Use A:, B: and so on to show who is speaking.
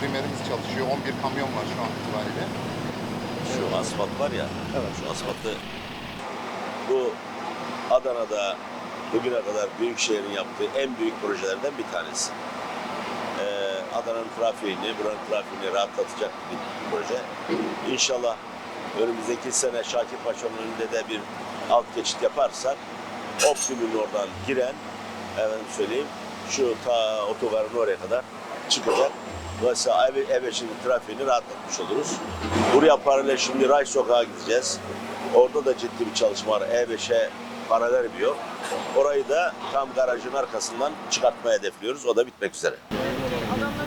A: Trimerimiz çalışıyor. 11 kamyon var şu an itibariyle.
B: Şu asfalt var ya, şu asfaltı bu Adana'da bugüne kadar Büyükşehir'in yaptığı en büyük projelerden bir tanesi. Ee, Adana'nın trafiğini, buranın trafiğini rahatlatacak bir proje. İnşallah önümüzdeki sene Şakir Paşa'nın önünde de bir alt geçit yaparsak Optimum'un oradan giren, efendim söyleyeyim, şu ta otogarın oraya kadar çıkacak. Dolayısıyla ev, ev içinde trafiğini rahatlatmış oluruz. Buraya paralel şimdi Ray Sokağa gideceğiz. Orada da ciddi bir çalışma var. E5'e para vermiyor. Orayı da tam garajın arkasından çıkartmaya hedefliyoruz. O da bitmek üzere.
C: Adamlar